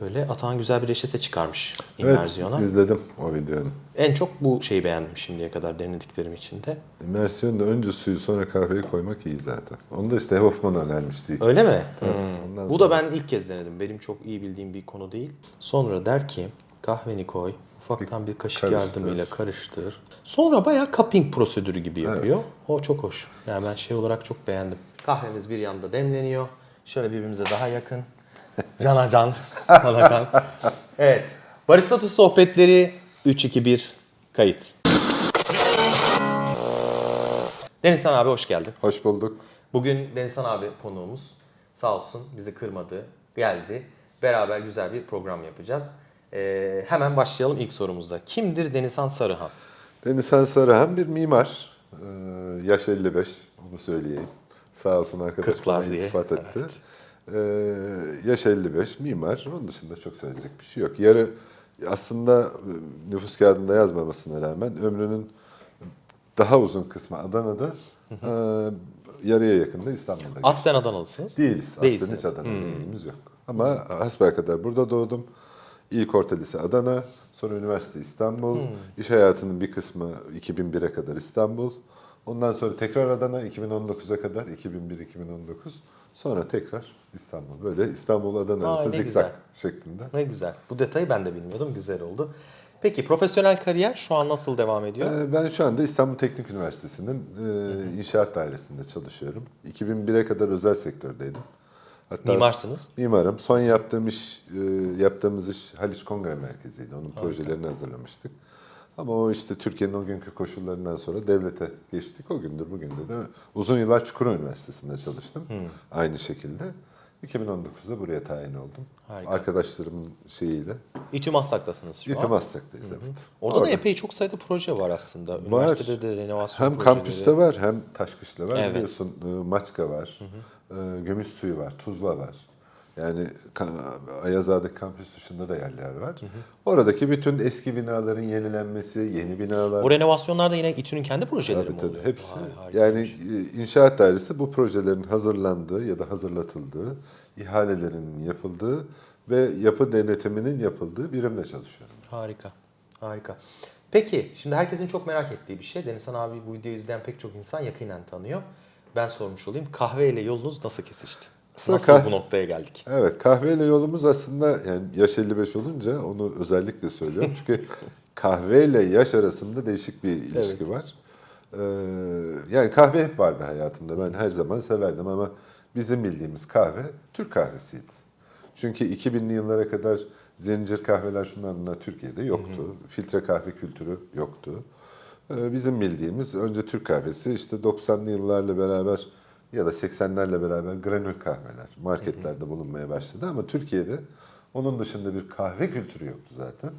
Böyle Atahan güzel bir reçete çıkarmış Evet, immerzyona. izledim o videonu. En çok bu şeyi beğendim şimdiye kadar denediklerim içinde. İmersiyonda önce suyu sonra kahveyi koymak iyi zaten. Onu da işte Hoffman önermişti. ilk. Öyle mi? ondan Bu sonra- da ben ilk kez denedim. Benim çok iyi bildiğim bir konu değil. Sonra der ki kahveni koy. Ufaktan bir kaşık karıştır. yardımıyla karıştır. Sonra bayağı cupping prosedürü gibi yapıyor. O çok hoş. Yani ben şey olarak çok beğendim. Kahvemiz bir yanda demleniyor. Şöyle birbirimize daha yakın. Cana can. Kana kan. Evet. Baristatus sohbetleri 3-2-1 kayıt. Denizhan abi hoş geldin. Hoş bulduk. Bugün Denizhan abi konuğumuz. Sağ olsun bizi kırmadı, geldi. Beraber güzel bir program yapacağız. Ee, hemen başlayalım ilk sorumuzda. Kimdir Denizhan Sarıhan? Denizhan Sarıhan bir mimar. Ee, yaş 55, onu söyleyeyim. Sağ olsun arkadaş Kırklar bana diye, iltifat etti. Ee, yaş 55, mimar. Onun dışında çok söyleyecek bir şey yok. Yarı aslında e, nüfus kağıdında yazmamasına rağmen ömrünün daha uzun kısmı Adana'da, e, yarıya yakında İstanbul'da. geçti. Aslen Adanalısınız. Değiliz. Değilsiniz. hiç Adana değilimiz yok. Ama hasbelkader burada doğdum. İlk orta lise Adana, sonra üniversite İstanbul. İş hayatının bir kısmı 2001'e kadar İstanbul. Ondan sonra tekrar Adana 2019'a kadar 2001-2019. Sonra tekrar İstanbul. Böyle İstanbul-Adana Aa, arası zikzak şeklinde. Ne güzel. Bu detayı ben de bilmiyordum. Güzel oldu. Peki profesyonel kariyer şu an nasıl devam ediyor? Ee, Ben şu anda İstanbul Teknik Üniversitesi'nin e, inşaat dairesinde çalışıyorum. 2001'e kadar özel sektördeydim. Hatta Mimarsınız. Mimarım. Son yaptığım iş, e, yaptığımız iş Haliç Kongre Merkezi'ydi. Onun projelerini hazırlamıştık. Ama o işte Türkiye'nin o günkü koşullarından sonra devlete geçtik. O gündür bugündür de uzun yıllar Çukurova Üniversitesi'nde çalıştım. Aynı şekilde. 2019'da buraya tayin oldum. Harika. Arkadaşlarımın şeyiyle. İTÜ Maslak'tasınız şu İTÜ an. Maslak'tayız evet. Orada, da epey çok sayıda proje var aslında. Üniversitede de renovasyon Hem projeleri. kampüste var hem Taşkışla var. Evet. Biliyorsun e, Maçka var, e, Gümüş Suyu var, Tuzla var. Yani Ayazağa'daki kampüs dışında da yerler var. Oradaki bütün eski binaların yenilenmesi, yeni binalar. O renovasyonlarda yine İTÜ'nün kendi projeleri Tabii mi tabii oluyor? hepsi. Vay, yani e, inşaat dairesi bu projelerin hazırlandığı ya da hazırlatıldığı, ihalelerinin yapıldığı ve yapı denetiminin yapıldığı birimle çalışıyorum. Harika. Harika. Peki şimdi herkesin çok merak ettiği bir şey. Denizhan abi bu videoyu izleyen pek çok insan yakinen tanıyor. Ben sormuş olayım. Kahve ile yolunuz nasıl kesişti? Aslında Nasıl kah- bu noktaya geldik? Evet kahveyle yolumuz aslında yani yaş 55 olunca onu özellikle söylüyorum. Çünkü kahveyle yaş arasında değişik bir ilişki var. Ee, yani kahve hep vardı hayatımda. Ben her zaman severdim ama bizim bildiğimiz kahve Türk kahvesiydi. Çünkü 2000'li yıllara kadar zincir kahveler şunlar bunlar Türkiye'de yoktu. Filtre kahve kültürü yoktu. Ee, Bizim bildiğimiz önce Türk kahvesi işte 90'lı yıllarla beraber ya da 80'lerle beraber granül kahveler marketlerde bulunmaya başladı ama Türkiye'de onun dışında bir kahve kültürü yoktu zaten.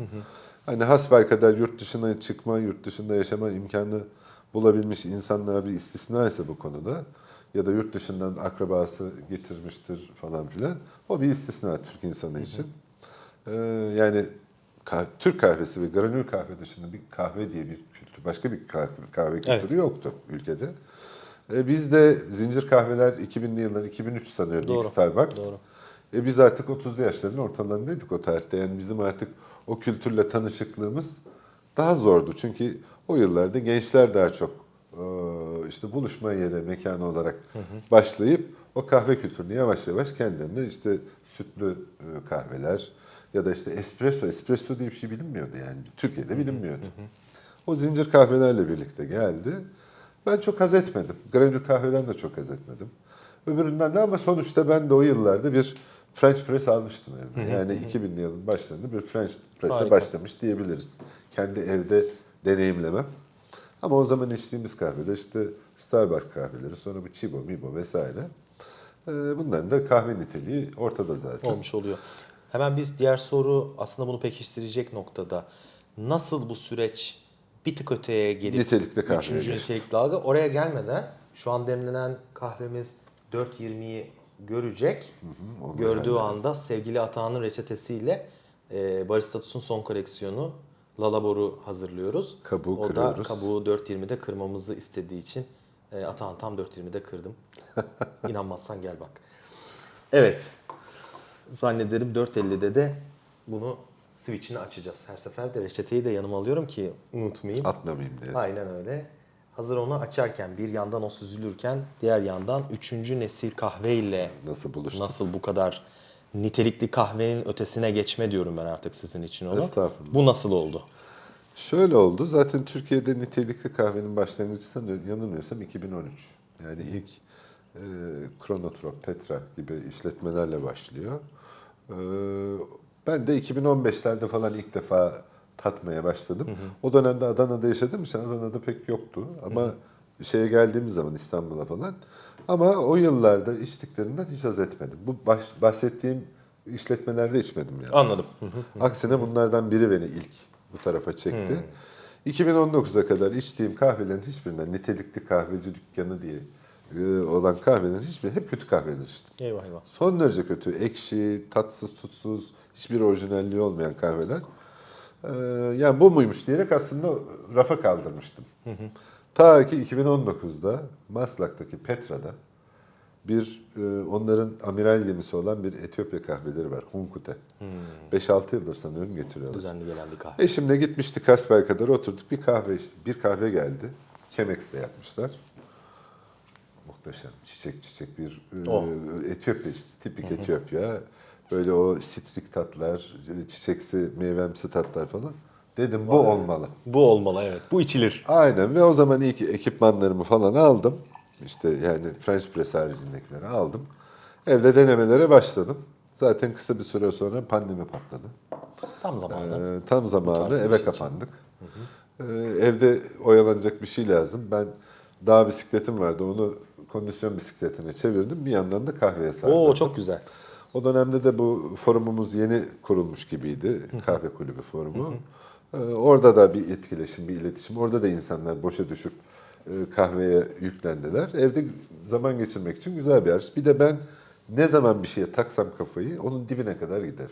Hani hasbelkader yurt dışına çıkma, yurt dışında yaşama imkanı bulabilmiş insanlar bir istisna ise bu konuda ya da yurt dışından akrabası getirmiştir falan filan. O bir istisna Türk insanı için. Ee, yani kah- Türk kahvesi ve granül kahve dışında bir kahve diye bir kültür, başka bir kahve, kahve kültürü Evet. yoktu ülkede. Ee, biz de zincir kahveler 2000'li yıllar, 2003 sanıyorum Doğru, ilk Starbucks. doğru. E biz artık 30'lu yaşların ortalarındaydık o tarihte. Yani bizim artık o kültürle tanışıklığımız daha zordu. Çünkü o yıllarda gençler daha çok e, işte buluşma yeri, mekanı olarak başlayıp o kahve kültürünü yavaş yavaş kendilerine işte sütlü e, kahveler ya da işte espresso, espresso diye bir şey bilinmiyordu yani. Türkiye'de bilinmiyordu. O zincir kahvelerle birlikte geldi. Ben çok haz etmedim. Granül kahveden de çok haz etmedim. Öbüründen de ama sonuçta ben de o yıllarda bir French press almıştım evde. Yani 2000'li yılın başlarında bir French press'e başlamış diyebiliriz. Kendi evde deneyimlemem. Ama o zaman içtiğimiz kahvede işte Starbucks kahveleri, sonra bu Chibo, Mibo vesaire. Ee, Bunların da kahve niteliği ortada zaten. Olmuş oluyor. Hemen biz diğer soru aslında bunu pekiştirecek noktada. Nasıl bu süreç bir tık öteye gelip Nitelikli kahveye üçüncü nitelikli algı oraya gelmeden şu an demlenen kahvemiz 4.20'yi görecek. onu Gördüğü herhalde. anda sevgili Atahan'ın reçetesiyle e, Baristatus'un son koleksiyonu Lalabor'u hazırlıyoruz. Kabuğu o kırıyoruz. da kabuğu 4.20'de kırmamızı istediği için e, Atahan tam 4.20'de kırdım. İnanmazsan gel bak. Evet. Zannederim 4.50'de de bunu switch'ini açacağız. Her sefer de reçeteyi de yanıma alıyorum ki unutmayayım. Atlamayayım diye. Aynen öyle. Hazır onu açarken bir yandan o süzülürken diğer yandan üçüncü nesil kahveyle Nasıl buluştuk? nasıl bu kadar nitelikli kahvenin ötesine geçme diyorum ben artık sizin için onu. Estağfurullah. Bu nasıl oldu? Şöyle oldu. Zaten Türkiye'de nitelikli kahvenin başlangıcı sanıyorum, yanılmıyorsam 2013. Yani ilk e, Kronotrop, Petra gibi işletmelerle başlıyor. E, ben de 2015'lerde falan ilk defa tatmaya başladım. O dönemde Adana'da yaşadığım için Adana'da pek yoktu. Ama şeye geldiğimiz zaman İstanbul'a falan. Ama o yıllarda içtiklerinden hiç haz etmedim. Bu bahsettiğim işletmelerde içmedim yani. Anladım. Aksine bunlardan biri beni ilk bu tarafa çekti. 2019'a kadar içtiğim kahvelerin hiçbirinden nitelikli kahveci dükkanı diye olan kahvelerin hiçbiri hep kötü kahveler içtim. Eyvah eyvah. Son derece kötü, ekşi, tatsız, tutsuz, hiçbir orijinalliği olmayan kahveler. Ee, yani bu muymuş diyerek aslında rafa kaldırmıştım. Ta ki 2019'da Maslak'taki Petra'da bir e, onların amiral gemisi olan bir Etiyopya kahveleri var. Hunkute. 5-6 yıldır sanıyorum getiriyorlar. Düzenli gelen bir kahve. Eşimle gitmiştik Kasper kadar oturduk bir kahve içtik. Bir kahve geldi. Chemex'te yapmışlar. Muhteşem. Çiçek çiçek bir e, Oh. Etiyopya işte. Tipik Etiyopya. Böyle o sitrik tatlar, çiçeksi, meyvemsi tatlar falan. Dedim bu olmalı. Bu olmalı evet. Bu içilir. Aynen ve o zaman ilk ekipmanlarımı falan aldım. İşte yani French press haricindekileri aldım. Evde denemelere başladım. Zaten kısa bir süre sonra pandemi patladı. Tam zamanı. Ee, tam zamanı eve şey kapandık. Ee, evde oyalanacak bir şey lazım. Ben dağ bisikletim vardı. Onu kondisyon bisikletine çevirdim. Bir yandan da kahveye sardım. Oo çok güzel. O dönemde de bu forumumuz yeni kurulmuş gibiydi. Kahve kulübü forumu. Ee, orada da bir etkileşim, bir iletişim. Orada da insanlar boşa düşüp e, kahveye yüklendiler. Evde zaman geçirmek için güzel bir araç. Bir de ben ne zaman bir şeye taksam kafayı onun dibine kadar giderim.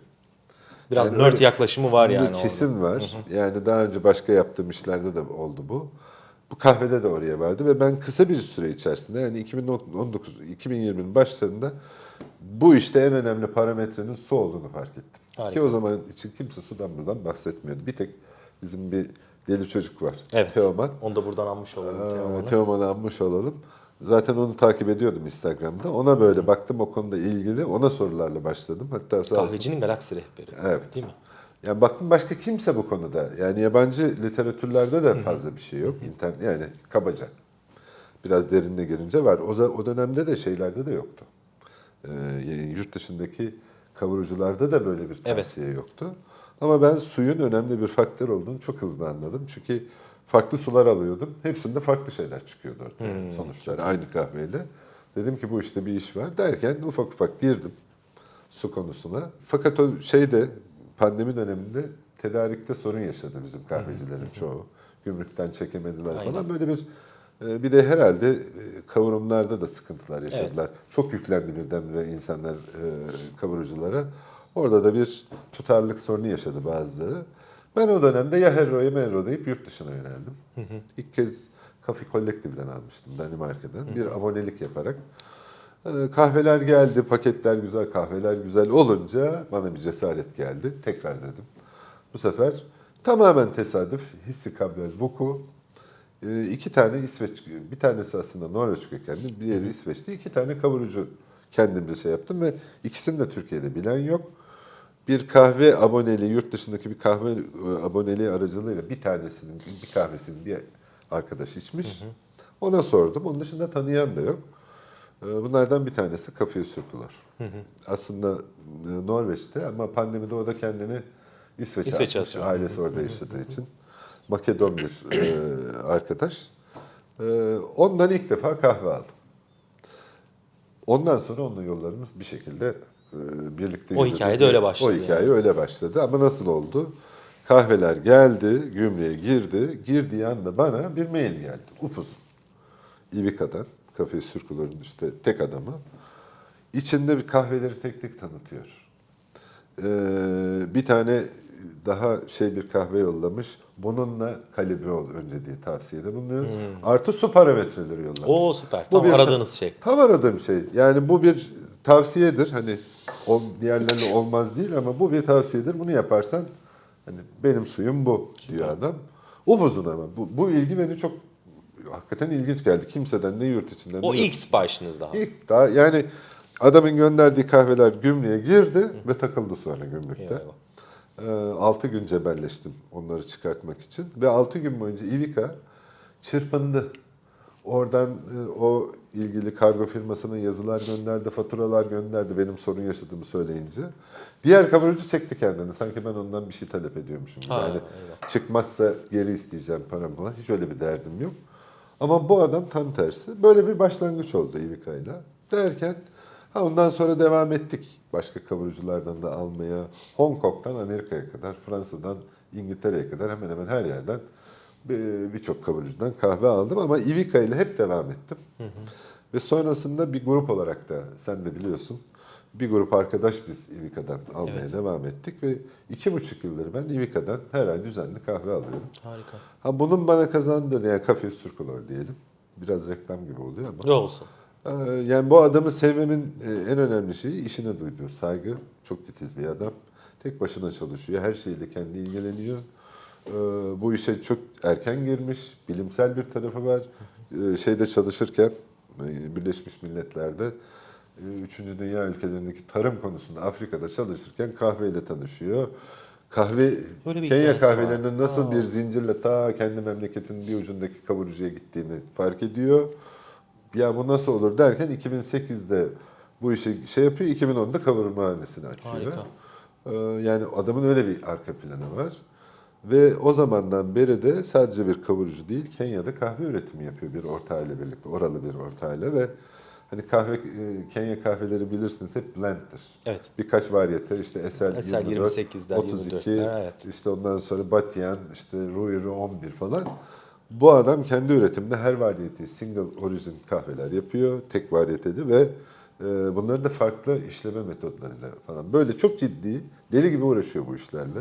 Biraz Yani nerd öyle- yaklaşımı var yani. orada. kesin var. Yani daha önce başka yaptığım işlerde de oldu bu. Bu kahvede de oraya vardı ve ben kısa bir süre içerisinde yani 2019 2020'nin başlarında bu işte en önemli parametrenin su olduğunu fark ettim. Harika. Ki o zaman için kimse sudan buradan bahsetmiyordu. Bir tek bizim bir deli çocuk var. Evet. Teoman. Onu da buradan almış olalım Ee, Teoman'ı. Anmış olalım. Zaten onu takip ediyordum Instagram'da. Ona böyle baktım o konuda ilgili. Ona sorularla başladım. Hatta sağ olsun. Kahvecinin galaksi rehberi. Evet. Değil mi? Yani baktım başka kimse bu konuda. Yani yabancı literatürlerde de fazla bir şey yok. İnternet yani kabaca. Biraz derinine girince var. O, o dönemde de şeylerde de yoktu. Ee, yani yurt dışındaki kavurucularda da böyle bir Evet. tavsiye yoktu. Ama ben suyun önemli bir faktör olduğunu çok hızlı anladım. Çünkü farklı sular alıyordum. Hepsinde farklı şeyler çıkıyordu ortaya sonuçlar aynı kahveyle. Dedim ki bu işte bir iş var derken ufak ufak girdim su konusuna. Fakat o şeyde pandemi döneminde tedarikte sorun yaşadı bizim kahvecilerin çoğu. Gümrükten çekemediler Aynen. falan böyle bir e, bir de herhalde e, kavurumlarda da sıkıntılar yaşadılar. Çok yüklendi birdenbire insanlar e, kavuruculara. Orada da bir tutarlılık sorunu yaşadı bazıları. Ben o dönemde ya Herro'ya Merro deyip yurt dışına yöneldim. İlk kez Coffee Collective'den almıştım Danimarka'dan. Bir abonelik yaparak. Ee, Kahveler geldi, paketler güzel, kahveler güzel olunca bana bir cesaret geldi. Tekrar dedim. Bu sefer tamamen tesadüf, hissi kablel vuku. Ee, iki tane İsveç, bir tanesi aslında Norveç kökenli, diğeri İsveçli. iki tane kavurucu kendimce şey yaptım ve ikisini de Türkiye'de bilen yok. Bir kahve aboneliği, yurt dışındaki bir kahve e, aboneliği aracılığıyla bir tanesinin, bir kahvesinin bir arkadaş içmiş. Ona sordum. Onun dışında tanıyan da yok. Ee, Bunlardan bir tanesi Cafe Circular. Aslında e, Norveç'te ama pandemide o da kendini İsveç'e İsveç'e atmış. atıyor. Ailesi orada yaşadığı için. Makedon bir e, arkadaş. E, ondan ilk defa kahve aldım. Ondan sonra onunla yollarımız bir şekilde e, birlikte O hikaye de öyle başladı O hikaye öyle başladı ama nasıl oldu? Kahveler geldi, gümrüğe girdi. Girdiği anda bana bir mail geldi. Upuzun. İbika'dan, Cafe Circular'ın işte tek adamı. İçinde bir kahveleri tek tek tanıtıyor. Ee, bir tane daha şey bir kahve yollamış. Bununla kalibre ol önce diye tavsiyede bulunuyor. Artı su parametreleri yollamış. Oo süper. Bu Tam bir- aradığınız şey. Tam aradığım şey. Yani bu bir tavsiyedir. Hani o diğerlerine olmaz değil ama bu bir tavsiyedir. Bunu yaparsan hani benim suyum bu diyor adam. Upuzun ama bu, bu ilgi beni çok hakikaten ilginç geldi. Kimseden ne yurt içinden O ne ilk siparişiniz daha. İlk daha yani adamın gönderdiği kahveler gümrüğe girdi ve takıldı sonra gümrükte. Eyvallah. 6 gün cebelleştim onları çıkartmak için ve 6 gün boyunca Ivica çırpındı. Oradan e, o ilgili kargo firmasına yazılar gönderdi, faturalar gönderdi benim sorun yaşadığımı söyleyince. Diğer kavurucu çekti kendini. Sanki ben ondan bir şey talep ediyormuşum. Ha, yani eyvah. çıkmazsa geri isteyeceğim paramı falan. Hiç öyle bir derdim yok. Ama bu adam tam tersi. Böyle bir başlangıç oldu Ivica'yla. Derken ha ondan sonra devam ettik. Başka kavuruculardan da almaya. Hong Kong'dan Amerika'ya kadar, Fransa'dan İngiltere'ye kadar hemen hemen her yerden bir- birçok kavurucudan kahve aldım. Ama Ivica ile hep devam ettim. Ve sonrasında bir grup olarak da sen de biliyorsun bir grup arkadaş biz Ivica'dan almaya Evet. devam ettik ve iki buçuk yıldır ben Ivica'dan her ay düzenli kahve alıyorum. Harika. Ha bunun bana kazandığı yani kafe sürkulor diyelim. Biraz reklam gibi oluyor ama. Ne olsun. Ee, Yani bu adamı sevmemin e, en önemli şeyi işine duyduğu saygı. Çok titiz bir adam. Tek başına çalışıyor. Her şeyle kendi ilgileniyor. Ee, Bu işe çok erken girmiş. Bilimsel bir tarafı var. Ee, Şeyde çalışırken e, Birleşmiş Milletler'de Üçüncü Dünya ülkelerindeki tarım konusunda Afrika'da çalışırken kahveyle tanışıyor. Kahve, Kenya hikayesi var. kahvelerinin nasıl Aa. bir zincirle ta kendi memleketinin bir ucundaki kavurucuya gittiğini fark ediyor. Ya bu nasıl olur derken 2008'de bu işi şey yapıyor, 2010'da kavurmahanesini açıyor. Harika. Ee, Yani adamın öyle bir arka planı var. Ve o zamandan beri de sadece bir kavurucu değil, Kenya'da kahve üretimi yapıyor bir ortağıyla birlikte, oralı bir ortağıyla ve hani kahve e, Kenya kahveleri bilirsiniz hep blend'tir. Evet. Birkaç varyete işte Esel, Esel 24, 28'ler, 32, 24'ler, evet. işte ondan sonra Batyan, işte Ruiru 11 falan. Bu adam kendi üretiminde her variyeti single origin kahveler yapıyor, tek variyeteli ve e, bunları da farklı işleme metodlarıyla falan. Böyle çok ciddi, deli gibi uğraşıyor bu işlerle.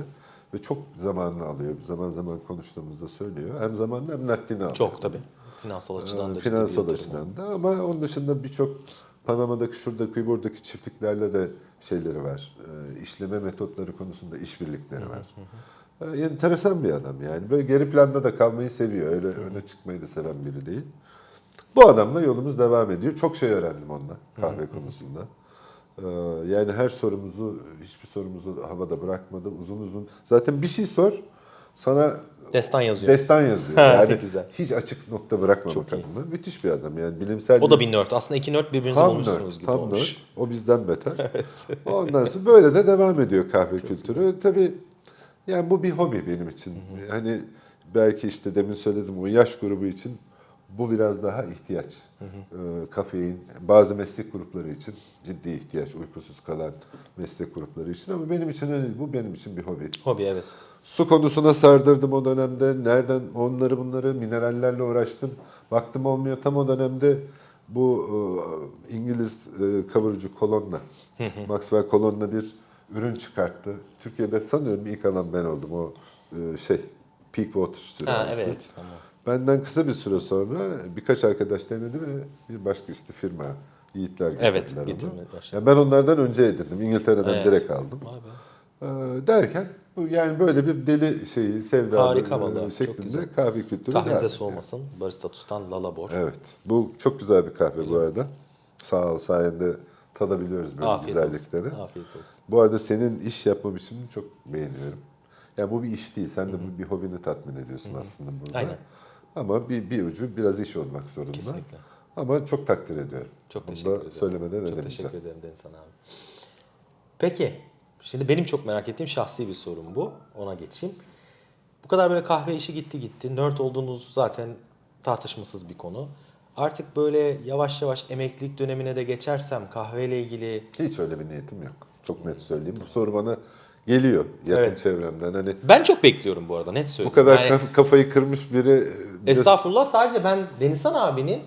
Ve çok zamanını alıyor. Zaman zaman konuştuğumuzda söylüyor. Hem zamanını hem naddini alıyor. Çok tabii. Finansal açıdan da Finansal açıdan da ama onun dışında birçok Panama'daki, şuradaki, buradaki çiftliklerle de şeyleri var. E, işleme metotları konusunda işbirlikleri var. E, enteresan bir adam yani. Böyle geri planda da kalmayı seviyor. Öyle öne çıkmayı da seven biri değil. Bu adamla yolumuz devam ediyor. Çok şey öğrendim onunla kahve konusunda. Ee, Yani her sorumuzu, hiçbir sorumuzu havada bırakmadı. Uzun uzun. Zaten bir şey sor, sana Destan yazıyor. destan yazıyor. Yani güzel. hiç açık nokta bırakmamak Çok iyi. adına. Müthiş bir adam yani bilimsel o da bir- nerd. Aslında iki nerd birbirinizi Tam bulmuşsunuz nerd, gibi tam olmuş. nerd. O bizden beter. Ondan sonra böyle de devam ediyor kahve kültürü. Tabii yani bu bir hobi benim için. Hani belki işte demin söyledim o yaş grubu için bu biraz daha ihtiyaç. Ee, kafein, bazı meslek grupları için ciddi ihtiyaç. Uykusuz kalan meslek grupları için ama benim için öyle değil. Bu benim için bir hobi. Hobi evet. Su konusuna sardırdım o dönemde. Nereden onları bunları minerallerle uğraştım. Baktım olmuyor. Tam o dönemde bu e, İngiliz e, kavurucu Kolon'la, Maxwell Kolon'la bir ürün çıkarttı. Türkiye'de sanıyorum ilk alan ben oldum o e, şey Peak Water sürahisi. evet. Tamam. Benden kısa bir süre sonra birkaç arkadaş denedi ve bir başka işte firma Yiğitler getirdiler Evet, onu. getirmeye başladı. Yani ben onlardan önce edindim. İngiltere'den Evet. direkt aldım. Vay be. Ee, derken bu yani böyle bir deli şeyi sevdalı e, çok şeklinde güzel. kahve kültürü Kahvenize devam soğumasın. Barista Tustan Lalabor. Evet. Bu çok güzel bir kahve bu arada. Sağ ol sayende tadabiliyoruz böyle Afiyet güzellikleri. olsun. Afiyet olsun. Bu arada senin iş yapma biçimini çok beğeniyorum. Yani bu bir iş değil. Sen de bu bir hobini tatmin ediyorsun aslında burada. Aynen. Ama bir, bir ucu biraz iş olmak zorunda. Kesinlikle. Ama çok takdir ediyorum. Çok Bunu teşekkür ederim. söylemeden Çok teşekkür ederim Denizhan abi. Peki. Şimdi benim çok merak ettiğim şahsi bir sorum bu. Ona geçeyim. Bu kadar böyle kahve işi gitti gitti. Nerd olduğunuz zaten tartışmasız bir konu. Artık böyle yavaş yavaş emeklilik dönemine de geçersem kahveyle ilgili Hiç öyle bir niyetim yok. Çok net söyleyeyim. Bu soru bana geliyor yakın Evet. çevremden. Hani ben çok bekliyorum bu arada net bu söyleyeyim. kadar Yani- kaf- kafayı kırmış biri e, Estağfurullah sadece ben Denizhan abinin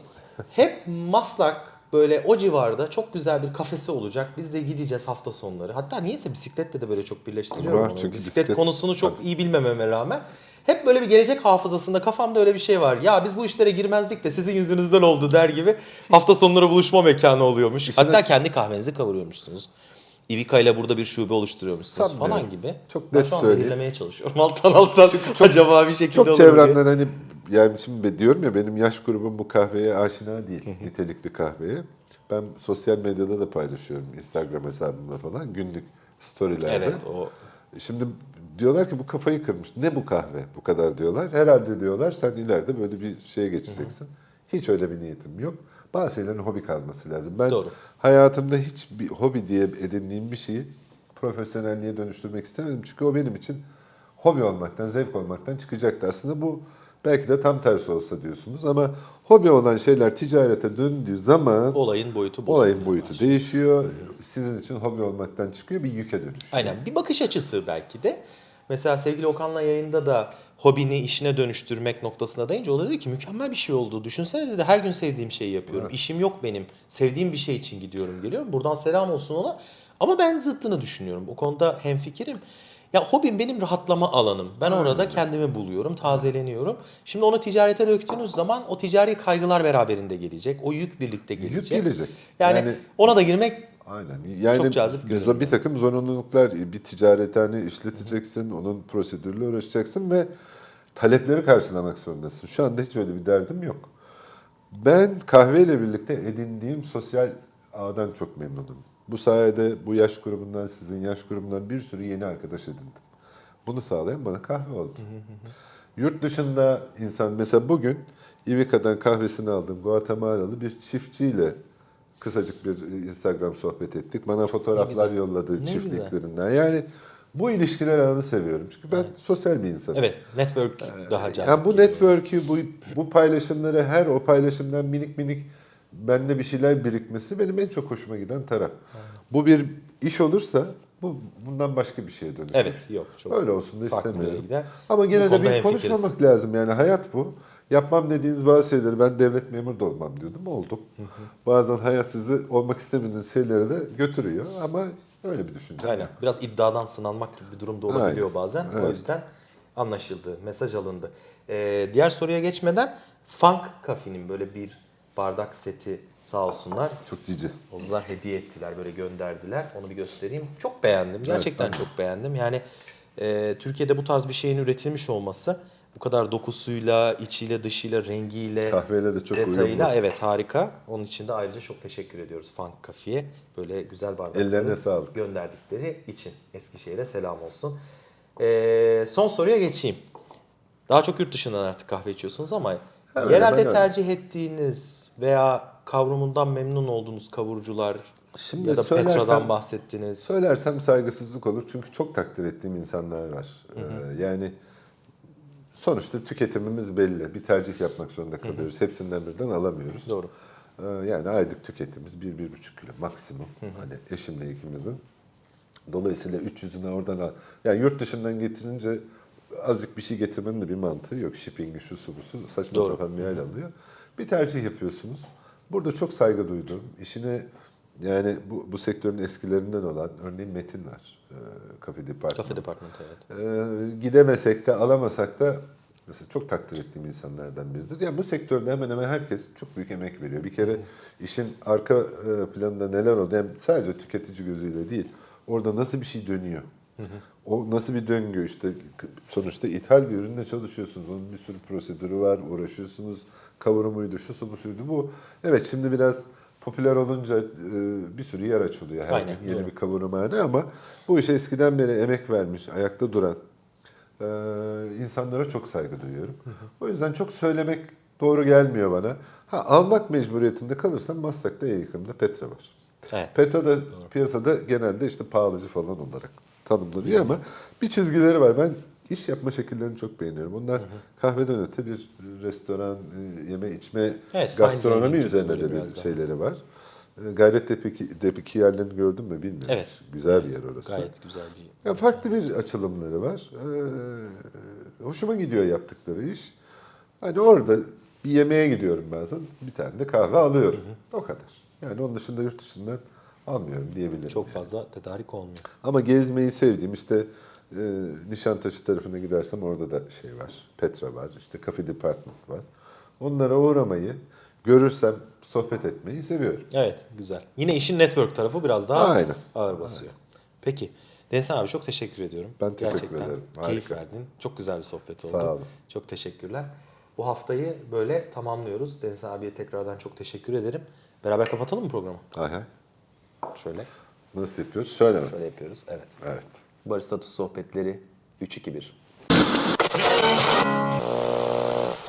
hep Maslak böyle o civarda çok güzel bir kafesi olacak. Biz de gideceğiz hafta sonları. Hatta niyeyse bisikletle de böyle çok birleştiriyorum Var, onu. çünkü bisiklet, bisiklet- konusunu çok iyi bilmememe rağmen hep böyle bir gelecek hafızasında kafamda öyle bir şey var. Ya biz bu işlere girmezdik de sizin yüzünüzden oldu der gibi hafta sonları buluşma mekanı oluyormuş. Hatta kendi kahvenizi kavuruyormuşsunuz. Ivica ile burada bir şube oluşturuyormuşsunuz Sanmıyorum. falan gibi. Çok ben şu an söyleyeyim. zehirlemeye çalışıyorum alttan alttan. Acaba bir şekilde Çok çevremden hani yani şimdi diyorum ya benim yaş grubum bu kahveye aşina değil. nitelikli kahveye. Ben sosyal medyada da paylaşıyorum. Instagram hesabımda falan günlük storylerde. Evet o Şimdi diyorlar ki bu kafayı kırmış. Ne bu kahve bu kadar diyorlar. Herhalde diyorlar sen ileride böyle bir şeye geçeceksin. Hiç öyle bir niyetim yok. Bazı şeylerin hobi kalması lazım. Ben Doğru. hayatımda hiç bir hobi diye edindiğim bir şeyi profesyonelliğe dönüştürmek istemedim. Çünkü o benim için hobi olmaktan, zevk olmaktan çıkacaktı. Aslında bu belki de tam tersi olsa diyorsunuz ama hobi olan şeyler ticarete döndüğü zaman olayın boyutu bozuluyor. olayın boyutu değişiyor. Sizin için hobi olmaktan çıkıyor, bir yüke dönüşüyor. Aynen bir bakış açısı belki de. Mesela sevgili Okan'la yayında da hobini işine dönüştürmek noktasına deyince o da dedi ki mükemmel bir şey oldu. Düşünsene dedi her gün sevdiğim şeyi yapıyorum. İşim yok benim. Sevdiğim bir şey için gidiyorum geliyorum. Buradan selam olsun ona. Ama ben zıttını düşünüyorum. O konuda hemfikirim. Ya hobim benim rahatlama alanım. Ben orada kendimi buluyorum, tazeleniyorum. Şimdi onu ticarete döktüğünüz zaman o ticari kaygılar beraberinde gelecek. O yük birlikte gelecek. gelecek. Yani, Yani- ona da girmek Aynen. Yani Çok cazip o bir takım zorunluluklar, bir ticarethane işleteceksin, onun prosedürle uğraşacaksın ve talepleri karşılamak zorundasın. Şu anda hiç öyle bir derdim yok. Ben kahveyle birlikte edindiğim sosyal ağdan çok memnunum. Bu sayede bu yaş grubundan, sizin yaş grubundan bir sürü yeni arkadaş edindim. Bunu sağlayan bana kahve oldu. Yurt dışında insan, mesela bugün Ivica'dan kahvesini aldığım Guatemalalı bir çiftçiyle kısacık bir Instagram sohbet ettik. Bana fotoğraflar güzel. yolladı Ne çiftliklerinden. Yani bu ilişkiler ağını seviyorum. Çünkü ben sosyal bir insanım. evet network daha cazip. Yani bu network'ü, bu, bu paylaşımları, her o paylaşımdan minik minik bende bir şeyler birikmesi benim en çok hoşuma giden taraf. Bu bir iş olursa bu bundan başka bir şeye dönüşür. Evet yok çok Öyle olsun da istemiyorum. gider. Ama gene de bir konuşmamak lazım yani hayat bu. Yapmam dediğiniz bazı şeyleri ben devlet memuru da olmam diyordum oldum. Bazen hayat sizi olmak istemediğiniz şeylere de götürüyor ama öyle bir düşünce. Aynen. Biraz iddiadan sınanmak gibi bir durumda olabiliyor Aynen. bazen. O Evet. yüzden anlaşıldı, mesaj alındı. Ee, diğer soruya geçmeden Funk Cafe'nin böyle bir bardak seti sağ olsunlar. Çok cici. Onlar hediye ettiler, böyle gönderdiler. Onu bir göstereyim. Çok beğendim. Gerçekten de. çok beğendim. Yani e, Türkiye'de bu tarz bir şeyin üretilmiş olması bu kadar dokusuyla, içiyle, dışıyla, rengiyle, Kahveyle de çok detayıyla uyumlu. evet harika. Onun için de ayrıca çok teşekkür ediyoruz Funk Cafe'ye. Böyle güzel bardakları Ellerine sağlık. gönderdikleri için. Eskişehir'e selam olsun. E, son soruya geçeyim. Daha çok yurt dışından artık kahve içiyorsunuz ama Hemen yerelde hemen öyle. tercih ettiğiniz veya kavrumundan memnun olduğunuz kavurucular Şimdi ya da söylersem- Petra'dan bahsettiniz. Söylersem saygısızlık olur çünkü çok takdir ettiğim insanlar var. Ee, yani sonuçta tüketimimiz belli. Bir tercih yapmak zorunda kalıyoruz. Hepsinden birden alamıyoruz. Doğru. Ee, yani aylık tüketimimiz 1-1,5 kilo maksimum. Hani eşimle ikimizin. Dolayısıyla 300'ünü oradan al. Yani yurt dışından getirince azıcık bir şey getirmenin de bir mantığı yok. Shipping'i, şu su bu su saçma Doğru. sapan bir hal alıyor. Bir tercih yapıyorsunuz. Burada çok saygı duydum. İşini yani bu, bu sektörün eskilerinden olan örneğin Metin var. E, Cafe Department. Kafe departmanı evet. Ee, gidemesek de alamasak da mesela çok takdir ettiğim insanlardan biridir. Yani bu sektörde hemen hemen herkes çok büyük emek veriyor. Bir kere işin arka e, planında neler oldu hem sadece tüketici gözüyle değil orada nasıl bir şey dönüyor. O nasıl bir döngü işte sonuçta ithal bir ürünle çalışıyorsunuz. Onun bir sürü prosedürü var, uğraşıyorsunuz. Kavurumuydu, şu su bu suydu bu. Evet şimdi biraz popüler olunca e, bir sürü yer açılıyor her Aynen, gün. Yeni doğru. bir kavurmahane ama bu işe eskiden beri emek vermiş, ayakta duran e, insanlara çok saygı duyuyorum. O yüzden çok söylemek doğru gelmiyor bana. Ha almak mecburiyetinde kalırsam Maslak'ta en yakında Petra var. Evet. Petra da piyasada genelde işte pahalıcı falan olarak tanımlanıyor ama bir çizgileri var. Ben iş yapma şekillerini çok beğeniyorum. Onlar kahveden öte bir restoran, e, yeme içme, Evet, gastronomi üzerine de bir daha. şeyleri var. E, Gayrettepe'ki Depeki yerlerini gördün mü bilmiyorum. Evet. Güzel bir yer orası. Gayet güzel bir Ya farklı bir açılımları var. Ee, hoşuma gidiyor yaptıkları iş. Hani orada bir yemeğe gidiyorum bazen. Bir tane de kahve alıyorum. O kadar. Yani onun dışında yurt dışından almıyorum diyebilirim. çok fazla tedarik olmuyor. Ama gezmeyi sevdiğim işte e, Nişantaşı tarafına gidersem orada da şey var. Petra var. işte Cafe Department var. Onlara uğramayı görürsem sohbet etmeyi seviyorum. Evet güzel. Yine işin network tarafı biraz daha Aynen. ağır basıyor. Peki. Denizhan abi çok teşekkür ediyorum. Ben teşekkür Gerçekten ederim. keyif Harika. verdin. Çok güzel bir sohbet oldu. Sağ olun. Çok teşekkürler. Bu haftayı böyle tamamlıyoruz. Denizhan abiye tekrardan çok teşekkür ederim. Beraber kapatalım mı programı? Hay. Şöyle. Nasıl yapıyoruz? Şöyle mi? Şöyle yapıyoruz. Evet. Evet. Barış Status Sohbetleri 3-2-1.